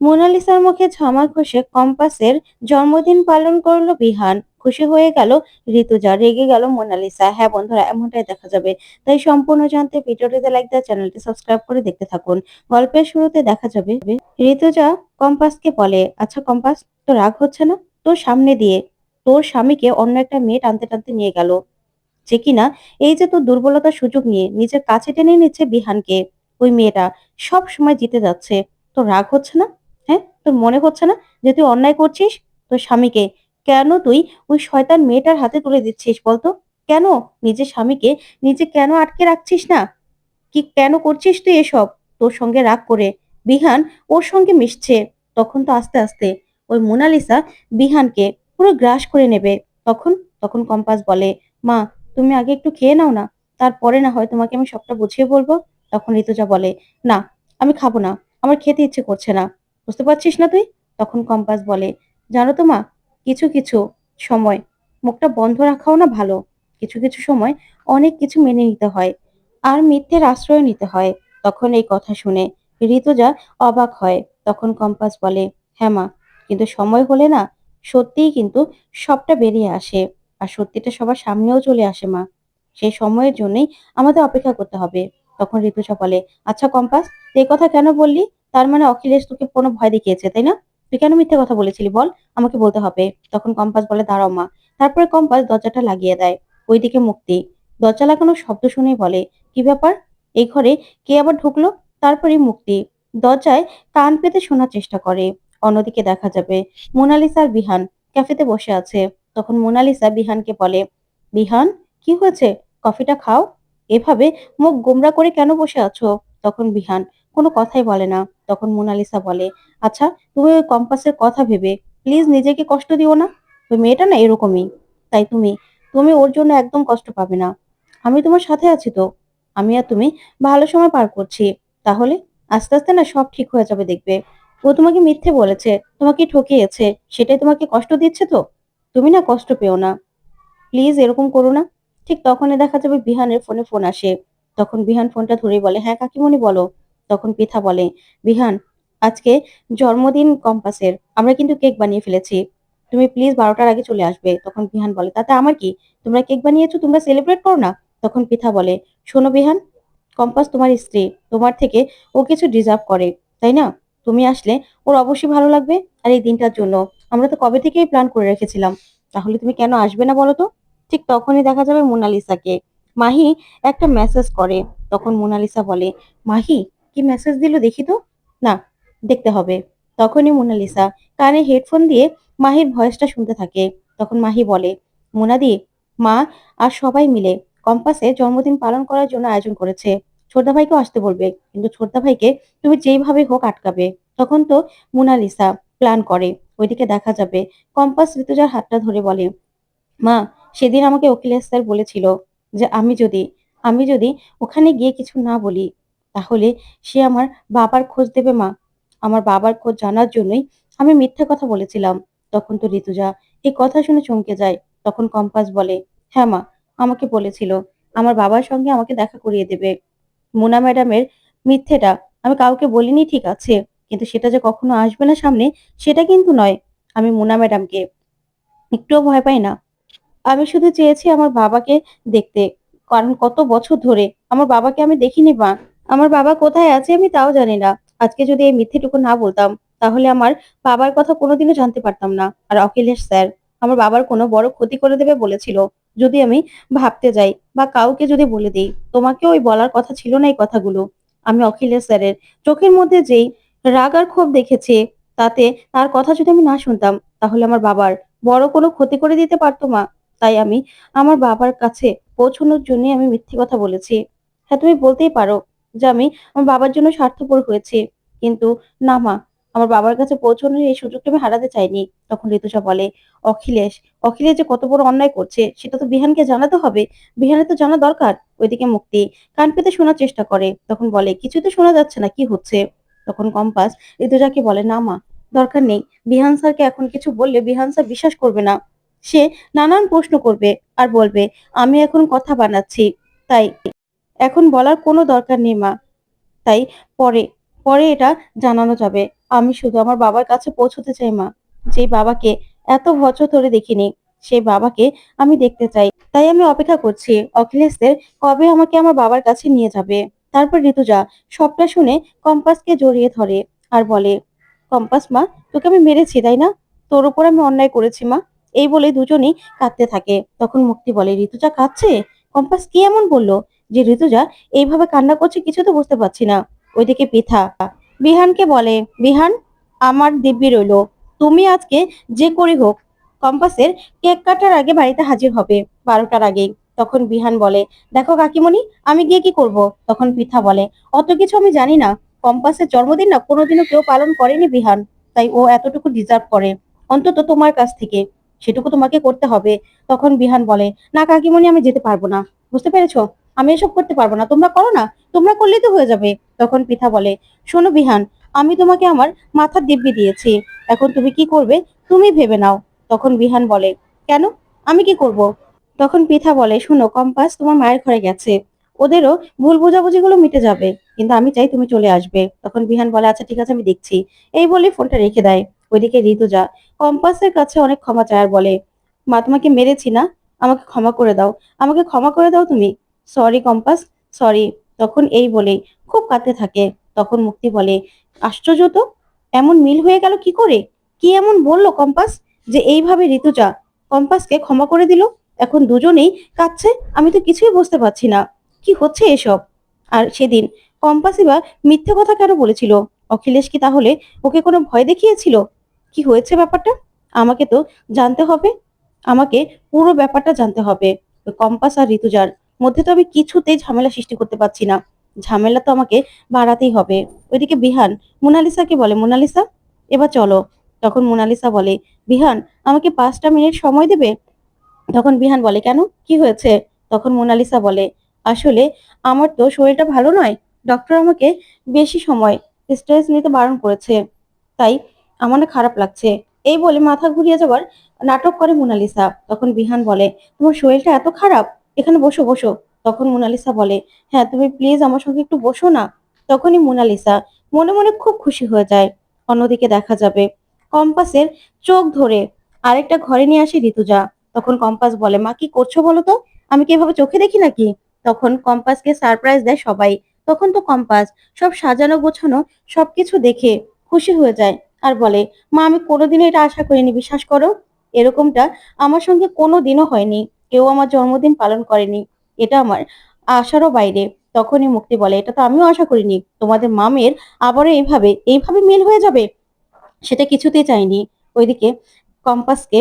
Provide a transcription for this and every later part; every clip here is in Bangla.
মোনালিসার মুখে ঝামা ঘষে কম্পাসের জন্মদিন পালন করল বিহান। খুশি হয়ে গেল, ঋতুজা রেগে গেল মোনালিসা। হ্যাঁ বন্ধুরা, এমনটাই দেখা যাবে। তাই সম্পূর্ণ জানতে ভিডিওটিতে লাইক দেওয়া চ্যানেলটি সাবস্ক্রাইব করে দেখতে থাকুন। গল্পের শুরুতে দেখা যাবে, ঋতুজা কম্পাসকে বলে আচ্ছা কম্পাস তো রাগ হচ্ছে না? তোর সামনে দিয়ে, তোর স্বামীকে অন্য একটা মেয়ে টানতে টানতে নিয়ে গেল। যে কিনা এই যে তোর দুর্বলতার সুযোগ নিয়ে নিজের কাছে টেনে নিচ্ছে বিহানকে। ওই মেয়েটা সব সময় জিতে যাচ্ছে। তোর রাগ হচ্ছে না? তোর মনে হচ্ছে না যে তুই অন্যায় করছিস? তোর স্বামীকে কেন তুই ওই শয়তান মেয়েটার হাতে তুলে দিচ্ছিস বলতো? কেন নিজের স্বামীকে নিজে কেন আটকে রাখছিস না? কি কেন করছিস তুই এসব? তোর সঙ্গে রাগ করে বিহান ওর সঙ্গে মিশছে। তখন তো আস্তে আস্তে ওই মোনালিসা বিহানকে পুরো গ্রাস করে নেবে। তখন তখন কম্পাস বলে, মা, তুমি আগে একটু খেয়ে নাও না, তারপরে না হয় তোমাকে আমি সবটা বুঝিয়ে বলব? তখন ঋতুজা বলে, না, আমি খাব না, আমার খেতে ইচ্ছে করছে না। বুঝতে পারছিস না তুই? তখন কম্পাস বলে, জানো তো মা, কিছু কিছু সময় মুখটা বন্ধ রাখাও না ভালো। কিছু কিছু সময় অনেক কিছু মেনে নিতে হয় আর মিথ্যের আশ্রয় নিতে হয়। তখন এই কথা শুনে ঋতুজা অবাক হয়। তখন কম্পাস বলে হ্যাঁ মা, কিন্তু সময় হলে না সত্যিই কিন্তু সবটা বেরিয়ে আসে আর সত্যিটা সবার সামনেও চলে আসে মা। সেই সময়ের জন্যই আমাদের অপেক্ষা করতে হবে। তখন ঋতুজা বলে আচ্ছা কম্পাস, এই কথা কেন বললি? তার মানে অখিলেশ তোকে কোনো ভয় দেখিয়েছে, তাই না? তুই কেন মিথ্যে কথা বলেছিলি বল? আমাকে বলতে হবে। তখন কম্পাস বলে, দাঁড়াও মা। তারপরে কম্পাস দরজাটা লাগিয়ে দেয়। ওইদিকে মুক্তি। দরজা লাগানোর শব্দ শুনেই বলে, কি ব্যাপার? এই ঘরে কে আবার ঢুকলো? তারপরে মুক্তি দরজায় কান পেতে শোনার চেষ্টা করে। অন্যদিকে দেখা যাবে মোনালিসার বিহান ক্যাফেতে বসে আছে। তখন মোনালিসা বিহানকে বলে, বিহান, কি হয়েছে? কফিটা খাও? এভাবে মুখ গোমরা করে কেন বসে আছো? তখন বিহান কোনো কথাই বলে না। তখন মোনালিসা বলে আচ্ছা তুমি ওই কম্পাসের কথা ভেবে প্লিজ নিজেকে কষ্ট দিও না। ওই মেয়েটা না এরকমই। তাই তুমি তুমি ওর জন্য একদম কষ্ট পাবে না। আমি তোমার সাথে আছি তো। আমি আর তুমি ভালো সময় পার করছি। তাহলে আস্তে আস্তে না সব ঠিক হয়ে যাবে দেখবে। ও তোমাকে মিথ্যে বলেছে, তোমাকে ঠকিয়েছে, সেটাই তোমাকে কষ্ট দিচ্ছে তো? তুমি না কষ্ট পেও না। প্লিজ এরকম করো না। ঠিক তখনই দেখা যাবে বিহানের ফোনে ফোন আসে। তখন বিহান ফোনটা ধরেই বলে হ্যাঁ কাকিমণি বলো। তখন পিথা বলে, বিহান, আজকে জন্মদিন কম্পাসের, আমরা কিন্তু কেক বানিয়ে ফেলেছি। তুমি প্লিজ বারোটার আগে চলে আসবে। তখন বিহান বলে, তাতে আমার কি? তোমরা কেক বানিয়েছো, তোমরা সেলিব্রেট করো না? তখন পিথা বলে, শোনো বিহান, কম্পাস তোমার স্ত্রী, তোমার থেকে ও কিছু ডিজার্ভ করে, তাই না? তুমি আসলে ওর অবশ্যই ভালো লাগবে আর এই দিনটার জন্য। আমরা তো কবে থেকেই প্ল্যান করে রেখেছিলাম। তাহলে তুমি কেন আসবে না বলো তো? ঠিক তখনই দেখা যাবে মোনালিসাকে। মাহি একটা মেসেজ করে। তখন মোনালিসা বলে, মাহি কি মেসেজ দিল দেখি তো? না, দেখতে হবে। তখনই মোনালিসা কানে হেডফোন দিয়ে মাহির ভয়েসটা শুনতে থাকে। তখন মাহি বলে, মোনাদি, মা আর সবাই মিলে কম্পাসে জন্মদিন পালন করার জন্য আয়োজন করেছে। ছোটদা ভাইকেও আসতে বলবে, কিন্তু ছোটদা ভাইকে তুমি যেইভাবে হোক আটকাবে। তখন তো মোনালিসা প্ল্যান করে। ওইদিকে দেখা যাবে, কম্পাস ঋতুজার হাতটা ধরে বলে, মা, সেদিন আমাকে অখিলেশ স্যার বলেছিল যে আমি যদি আমি যদি ওখানে গিয়ে কিছু না বলি তাহলে সে আমার বাবার খোঁজ দেবে, মা। আমার বাবার খোঁজ জানার জন্যই আমি মিথ্যে কথা বলেছিলাম। তখন তো ঋতুজা এই কথা শুনে চমকে যায়। তখন কম্পাস বলে হ্যাঁ মা, আমাকে বলেছিল। আমার বাবার সঙ্গে আমাকে দেখা করিয়ে দেবে। মোনা ম্যাডামের মিথ্যেটা আমি কাউকে বলিনি, ঠিক আছে। কিন্তু সেটা যে কখনো আসবে না সামনে, সেটা কিন্তু নয়। আমি মোনা ম্যাডামকে একটুও ভয় পাই না। আমি শুধু চেয়েছি আমার বাবাকে দেখতে। কারণ কত বছর ধরে আমার বাবাকে আমি দেখিনি, মা। আমার বাবা কোথায় আছে আমি তাও জানি না। আজকে যদি এই মিথ্যেটুকু না বলতাম, তাহলে আমার বাবার কথা কোনোদিনও জানতে পারতাম না। আর অখিলেশ স্যার, আমার বাবার কোনো বড় ক্ষতি করে দেবে বলেছিল। যদি আমি ভাবতে যাই বা কাউকে যদি বলে দিই, তোমাকে ওই বলার কথা ছিল না এই কথাগুলো। আমি অখিলেশ স্যারের চোখের মধ্যে যেই রাগ আর ক্ষোভ দেখেছে, তাতে তার কথা যদি আমি না শুনতাম, তাহলে আমার বাবার বড় কোনো ক্ষতি করে দিতে পারতো মা। তাই আমি আমার বাবার কাছে পৌঁছানোর জন্য আমি মিথ্যে কথা বলেছি। হ্যাঁ তুমি বলতেই পারো। যে আমি আমার বাবার জন্য স্বার্থপর হয়েছি। কিন্তু না মা, আমার বাবার কাছে পৌঁছানোর এই সুযোগটা আমি হারাতে চাইনি, তখন ঋতুজা বলে। অখিলেশ অখিলেশ যে কত বড় অন্যায় করছে, সেটা তো বিহানকে জানাতে হবে। বিহানের তো জানা দরকার, ওইদিকে মুক্তি। কান পেতে শোনার চেষ্টা করে, তখন বলে কিছু তো শোনা যাচ্ছে না, কি হচ্ছে? তখন কম্পাস ঋতুজাকে বলে, না মা, দরকার নেই। বিহান স্যারকে এখন কিছু বললে বিহান স্যার বিশ্বাস করবে না। সে নানান প্রশ্ন করবে আর বলবে, আমি এখন কথা বানাচ্ছি, তাই এখন বলার কোনো দরকার নেই, মা। তাই পরে পরে এটা জানানো যাবে। আমি শুধু আমার বাবার কাছে পৌঁছতে চাই, মা। যে বাবাকে এত বছর ধরে দেখিনি, সেই বাবাকে আমি দেখতে চাই। তাই আমি অপেক্ষা করছি, অখিলেশদের কবে আমাকে আমার বাবার কাছে নিয়ে যাবে? তারপর ঋতুজা সবটা শুনে কম্পাসকে জড়িয়ে ধরে আর বলে, কম্পাস, মা, তোকে আমি মেরেছি, তাই না? তোর উপর আমি অন্যায় করেছি, মা। এই বলে দুজনেই কাঁদতে থাকে। তখন মুক্তি বলে, ঋতুজা কাঁদছে? কম্পাস কি এমন বলল? যে ঋতুজা এইভাবে কান্না করছে, কিছু তো বুঝতে পারছি না। ওইদিকে পিঠা বিহানকে বলে, বিহান, আমার দিব্যি রইল। তুমি আজকে যে করে হোক, কম্পাসের কেক কাটার আগে বাড়িতে হাজির হবে, বারোটার আগেই। তখন বিহান বলে, দেখো কাকিমণি, আমি গিয়ে কি করব? তখন পিঠা বলে, অত কিছু আমি জানি না। কম্পাসের জন্মদিন না, কোনোদিনও কেউ পালন করেনি বিহান। তাই ও এতটুকু ডিজার্ভ করে। অন্তত তোমার কাছ থেকে। সেটুকু তোমাকে করতে হবে। তখন বিহান বলে, না কাকিমণি, আমি যেতে পারব না। বুঝতে পেরেছ? আমি এসব করতে পারব না। তোমরা করো না। তোমরা করলেই তো হয়ে যাবে। তখন পিঠা বলে, শোনো বিহান, আমি তোমাকে আমার মাথার দিব্যি দিয়েছি। এখন তুমি কি করবে? তুমি ভেবে নাও। তখন বিহান বলে, কেন? আমি কি করব? তখন পিঠা বলে, শোনো, কম্পাস তোমার মায়ের ঘরে গেছে। ওদেরও ভুল বোঝাবুঝিগুলো মিটে যাবে। কিন্তু আমি চাই তুমি চলে আসবে। তখন বিহান বলে আচ্ছা ঠিক আছে, আমি দেখছি। এই বলে ফোনটা রেখে দেয়। ওইদিকে ঋতুজা কম্পাসের কাছে অনেক ক্ষমা চায় আর বলে, মা, তোমাকে মেরেছি না? আমাকে ক্ষমা করে দাও। আমাকে ক্ষমা করে দাও তুমি। Sorry compass. সরি তখন এই বলে খুব কাঁদতে থাকে। তখন মুক্তি বলে, আশ্চর্য তো, এমন মিল হয়ে গেল কি করে? কি এমন বলল কম্পাস যে এইভাবে ঋতুজা কম্পাসকে ক্ষমা করে দিল? এখন দুজনেই কাঁদছে, আমি তো কিছুই বুঝতে পারছি না। কি হচ্ছে এসব? আর সেদিন কম্পাসই বা মিথ্যে কথা কেন বলেছিল? অখিলেশ কি তাহলে ওকে কোনো ভয় দেখিয়েছিল? কি হয়েছে ব্যাপারটা? আমাকে তো জানতে হবে। আমাকে পুরো ব্যাপারটা জানতে হবে। কম্পাস আর ঋতুজার মধ্যে তো আমি কিছুতেই ঝামেলা সৃষ্টি করতে পারছি না। ঝামেলা তো আমাকে বাড়াতেই হবে। ওইদিকে বিহান, মোনালিসাকে বলে, মোনালিসা, এবার চলো। তখন মোনালিসা বলে, বিহান, আমাকে পাঁচটা মিনিট সময় দেবে? তখন বিহান বলে, কেন? কি হয়েছে? তখন মোনালিসা বলে, আসলে আমার তো শরীরটা ভালো নয়। ডক্টর আমাকে বেশি সময় স্ট্রেস নিতে বারণ করেছে। তাই আমার খারাপ লাগছে। এই বলে মাথা ঘুরিয়ে যাওয়ার নাটক করে মোনালিসা। তখন বিহান বলে, তোমার শরীরটা এত খারাপ? এখানে বসো বসো। তখন মোনালিসা বলে হ্যাঁ তুমি প্লিজ আমার সঙ্গে একটু বসো না। তখনই মোনালিসা মনে মনে খুব খুশি হয়ে যায়। অন্যদিকে দেখা যাবে, কম্পাসের চোখ ধরে আরেকটা ঘরে নিয়ে আসে ঋতুজা। তখন কম্পাস বলে, মা, কি করছ বলো তো? আমি কি এভাবে চোখে দেখি নাকি? তখন কম্পাসকে সারপ্রাইজ দেয় সবাই। তখন তো কম্পাস সব সাজানো, গোছানো, সবকিছু দেখে খুশি হয়ে যায় আর বলে, মা, আমি কোনোদিনও এটা আশা করিনি, বিশ্বাস করো। এরকমটা আমার সঙ্গে কোনো দিনও হয়নি। কেউ আমার জন্মদিন পালন করেনি, এটা আমার আশারও বাইরে। তখনই মুক্তি বলে, এটা তো আমিও আশা করিনি, তোমাদের মামের আবারও এইভাবে এইভাবে মিল হয়ে যাবে? সেটা কিছুতেই চাইনি। ওইদিকে কম্পাসকে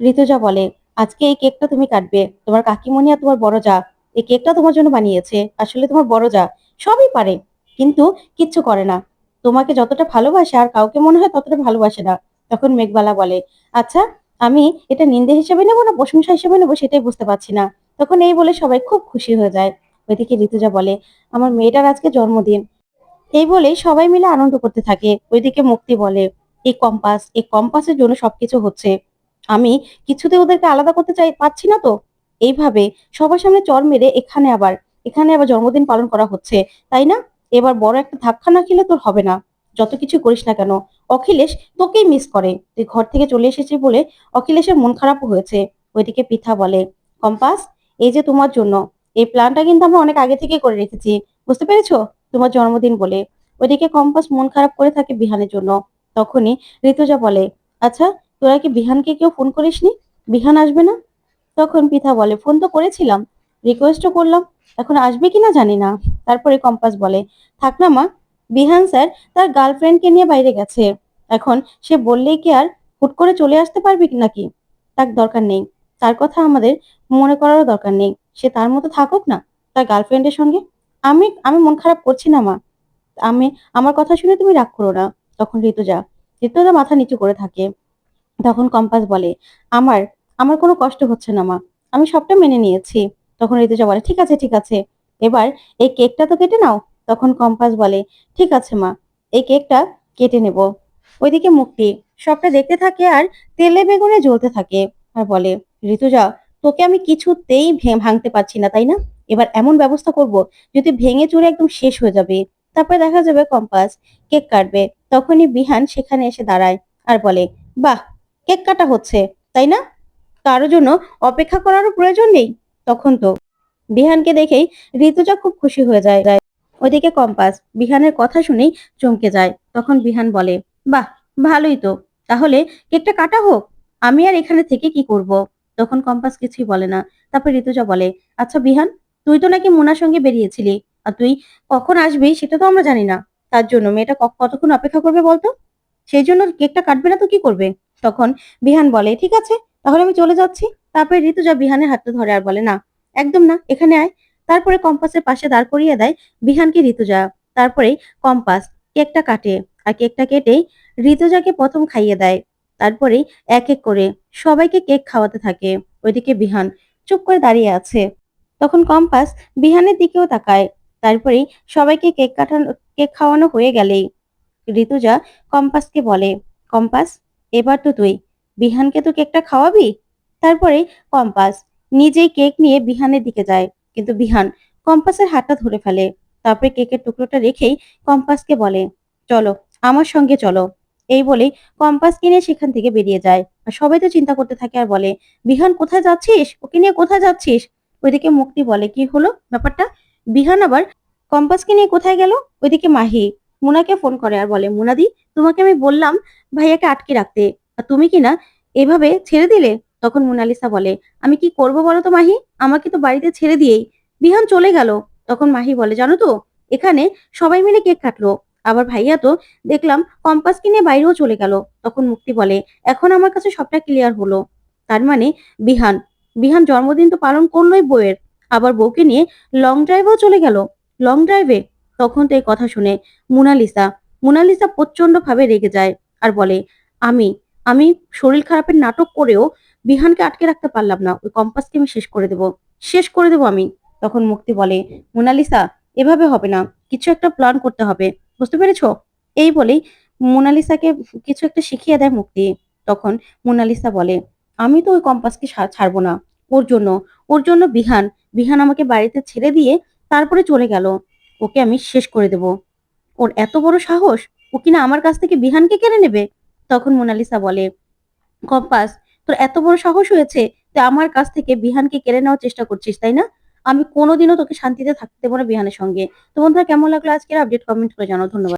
ঋতুজা বলে, আজকে এই কেকটা তুমি কাটবে, তোমার কাকিমণি আর তোমার বড় যা এই কেকটা তোমার জন্য বানিয়েছে, আসলে তোমার বড় যা সবই পারে, কিন্তু কিচ্ছু করে না। তোমাকে যতটা ভালোবাসে আর কাউকে মনে হয় ততটা ভালোবাসে না। তখন মেঘবালা বলে আচ্ছা আমি এটা নিন্দে হিসেবে নেব না প্রশংসা হিসেবে নেব সেটাই বুঝতে পারছি না। তখন এই বলে সবাই খুব খুশি হয়ে যায়। ওইদিকে ঋতুজা বলে, আমার মেয়েটার আজকে জন্মদিন। এই বলেই সবাই মিলে আনন্দ করতে থাকে। ওইদিকে মুক্তি বলে এই কম্পাস এই কম্পাসের জন্য সবকিছু হচ্ছে। আমি কিছুতে ওদেরকে আলাদা করতে চাই পাচ্ছি না তো? এইভাবে সবার সামনে চর মেরে এখানে আবার এখানে আবার জন্মদিন পালন করা হচ্ছে। তাই না? এবার বড় একটা ধাক্কা না খেলে তোর হবে না। যত কিছু করিস না কেন, অখিলেশ তোকেই মিস করে। তুই ঘর থেকে চলে এসেছিস বলে অখিলেশের মন খারাপ হয়েছে। ওইদিকে পিঠা বলে, কম্পাস, এই যে তোমার জন্য, এই প্ল্যানটা কিন্তু আমরা অনেক আগে থেকে করে রেখেছি। বুঝতে পেরেছ? তোমার জন্মদিন বলে। ওইদিকে কম্পাস মন খারাপ করে থাকে বিহানের জন্য। তখনই ঋতুজা বলে আচ্ছা তোরা কি বিহানকে কেউ ফোন করিসনি? বিহান আসবে না? তখন পিঠা বলে ফোন তো করেছিলাম। রিকোয়েস্টও করলাম। এখন আসবে কিনা জানি না। তারপরে কম্পাস বলে, থাক না মা বিহান স্যার তার গার্লফ্রেন্ডকে নিয়ে বাইরে গেছে। এখন সে বললেই কি আর হুট করে চলে আসতে পারবে নাকি? তার দরকার নেই। তার কথা আমাদের মনে করারও দরকার নেই। সে তার মতো থাকুক না। তার গার্লফ্রেন্ডের সঙ্গে আমি আমি মন খারাপ করছি না মা। আমি, আমার কথা শুনে তুমি রাগ করো না। তখন ঋতুজা ঋতুজা মাথা নিচু করে থাকে। তখন কম্পাস বলে, আমার আমার কোনো কষ্ট হচ্ছে না মা। আমি সবটা মেনে নিয়েছি। তখন ঋতুজা বলে, ঠিক আছে ঠিক আছে। এবার এই কেকটা তো কেটে নাও। তখন কম্পাস বলে, ঠিক আছে মা, এই কেকটা কেটে নেব। ওইদিকে মুক্তি সবটা দেখতে থাকে আর তেলে বেগুনে জ্বলতে থাকে আর বলে, ঋতুজা, তোকে আমি কিছুতেই ভাঙতে পারছি না, তাই না? এবার এমন ব্যবস্থা করব যদি ভেঙে চুরে একদম শেষ হয়ে যাবে। তারপরে দেখা যাবে কম্পাস কেক কাটবে। তখনই বিহান সেখানে এসে দাঁড়ায় আর বলে, বাহ, কেক কাটা হচ্ছে, তাই না? কারোর জন্য অপেক্ষা করারও প্রয়োজন নেই? তখন তো বিহানকে দেখেই ঋতুজা খুব খুশি হয়ে যায়। ওইদিকে কম্পাস বিহানের কথা শুনেই চমকে যায়। তখন বিহান বলে, বাহ, ভালোই তো। তাহলে কেকটা কাটা হোক। আমি আর এখানে থেকে কি করব? তখন কম্পাস কিছুই বলে না। তারপর ঋতুজা বলে আচ্ছা বিহান, তুই তো নাকি মোনার সঙ্গে বেরিয়েছিলি। আর তুই কখন আসবি সেটা তো আমরা জানি না। তার জন্য মেয়েটা কতক্ষণ অপেক্ষা করবে বলতো? সেই জন্য কেকটা কাটবে না তো কি করবে? তখন বিহান বলে, ঠিক আছে, তাহলে আমি চলে যাচ্ছি। তারপরে ঋতুজা বিহানের হাতটা ধরে আর বলে, না, একদম না, এখানে আয়। তারপরে কম্পাসের পাশে দাঁড় করিয়ে দেয় বিহানকে ঋতুজা। তারপরে কম্পাস, কেকটা কাটে আর কেকটা কেটেই ঋতুজাকে প্রথম খাইয়ে দেয়। তারপরেই এক এক করে সবাইকে কেক খাওয়াতে থাকে। ওইদিকে বিহান চুপ করে দাঁড়িয়ে আছে। তখন কম্পাস বিহানের দিকেও তাকায়। তারপরেই সবাইকে কেক কাটানো, কেক খাওয়ানো হয়ে গেলেই ঋতুজা কম্পাসকে বলে, কম্পাস, এবার তো তুই, বিহানকে তো কেকটা খাওয়াবি? তারপরে কম্পাস নিজেই কেক নিয়ে বিহানের দিকে যায়। কিন্তু বিহান কম্পাসের হাতটা ধরে ফেলে। তারপরে কেকের টুকরোটা রেখেই কম্পাসকে বলে, চলো, আমার সঙ্গে চলো। এই বলেই কম্পাস কিনে সেখান থেকে বেরিয়ে যায়। আর সবাই তো চিন্তা করতে থাকে আর বলে, বিহান, কোথায় যাচ্ছিস? ওকে নিয়ে কোথায় যাচ্ছিস? ওইদিকে মুক্তি বলে, কি হলো ব্যাপারটা? বিহান আবার, কম্পাসকে নিয়ে কোথায় গেল? ওইদিকে মাহি মুনাকে ফোন করে আর বলে, মুনাদি, তোমাকে আমি বললাম ভাইয়াকে আটকে রাখতে। আর তুমি কিনা এভাবে ছেড়ে দিলে? তখন মোনালিসা বলে, আমি কি করব বলো তো মাহি? আমাকে তো বাড়িতে ছেড়ে দিয়েই। বিহান চলে গেল। তখন মাহি বলে, জানো তো, এখানে সবাই মিলে কেক কাটলো। আবার ভাইয়া তো দেখলাম কম্পাসকে নিয়ে বাইরেও চলে গেল। তখন মুক্তি বলে, এখন আমার কাছে সবটা ক্লিয়ার হলো। তার মানে বিহান বিহান জন্মদিন তো পালন করলোই বউয়ের। আবার বউকে নিয়ে লং ড্রাইভেও চলে গেল। লং ড্রাইভে তখন তো এই কথা শুনে মোনালিসা মোনালিসা প্রচণ্ড ভাবে রেগে যায় আর বলে, আমি আমি শরীর খারাপের নাটক করেও বিহানকে আটকে রাখতে পারলাম না, ওই কম্পাসকে আমি শেষ করে দেব। শেষ করে দেব আমি, তখন মুক্তি বলে, মোনালিসা, এভাবে হবে না, কিছু একটা প্ল্যান করতে হবে, বুঝতে পেরেছ? এই বলেই মোনালিসাকে কিছু একটা শিখিয়ে দেয় মুক্তি। তখন মোনালিসা বলে, আমি তো ওই কম্পাসকে ছাড়বো না, ওর জন্য ওর জন্য বিহান বিহান আমাকে বাড়িতে ছেড়ে দিয়ে তারপরে চলে গেল, ওকে আমি শেষ করে দেব। ওর এত বড় সাহস, ও কিনা আমার কাছ থেকে বিহানকে কেড়ে নেবে? তখন মোনালিসা বলে, কম্পাস তোর এত বড় সাহস হয়েছে তুই আমার কাছ থেকে বিহানকে কেড়ে নেওয়ার চেষ্টা করছিস, তাই না? আমি কোনোদিনও তোকে শান্তিতে থাকতে দেবো না বিহানের সঙ্গে। তো বন্ধুরা, কেমন লাগল আজকের আপডেট কমেন্ট করে জানাও। ধন্যবাদ।